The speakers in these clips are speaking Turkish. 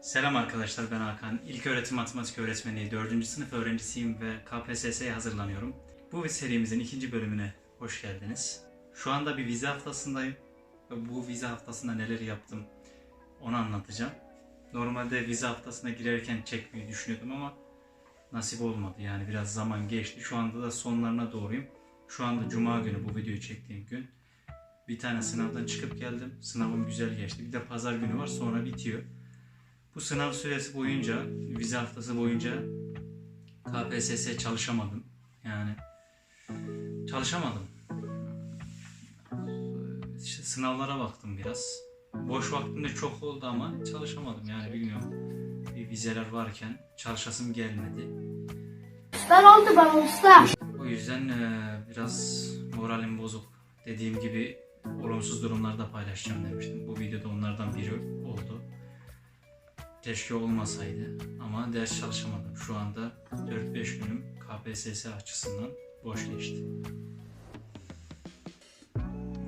Selam arkadaşlar ben Hakan. İlk öğretim matematik öğretmeni, 4. sınıf öğrencisiyim ve KPSS'ye hazırlanıyorum. Bu serimizin ikinci bölümüne hoş geldiniz. Şu anda bir vize haftasındayım. Ve bu vize haftasında neler yaptım onu anlatacağım. Normalde vize haftasına girerken çekmeyi düşünüyordum ama nasip olmadı. Yani biraz zaman geçti. Şu anda da sonlarına doğruyum. Şu anda cuma günü bu videoyu çektiğim gün. Bir tane sınavdan çıkıp geldim. Sınavım güzel geçti. Bir de pazar günü var sonra bitiyor. Bu sınav süresi boyunca, vize haftası boyunca KPSS çalışamadım. Yani çalışamadım. İşte sınavlara baktım biraz. Boş vaktim de çok oldu ama çalışamadım yani bilmiyorum. Bir vizeler varken çalışasım gelmedi. Ben oldu bana usta. O yüzden eee, biraz moralim bozuk. Dediğim gibi olumsuz durumlarda paylaşacağım demiştim. Bu videoda onlardan biri oldu. Keşke olmasaydı ama ders çalışamadım. Şu anda 4-5 günüm KPSS açısından boş geçti.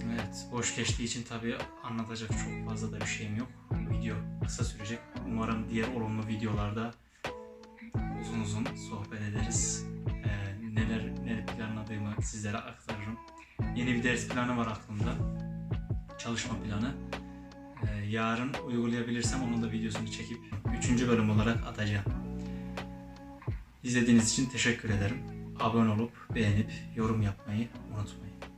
Evet, boş geçtiği için tabii anlatacak çok fazla da bir şeyim yok. Video kısa sürecek. Umarım diğer olumlu videolarda uzun uzun sohbet ederiz. Ee, neler neler planladığımı sizlere aktarırım. Yeni bir ders planı var aklımda. Çalışma planı. Ee, yarın uygulayabilirsem onun da videosunu çekip 3. bölüm olarak atacağım. İzlediğiniz için teşekkür ederim. Abone olup beğenip yorum yapmayı unutmayın.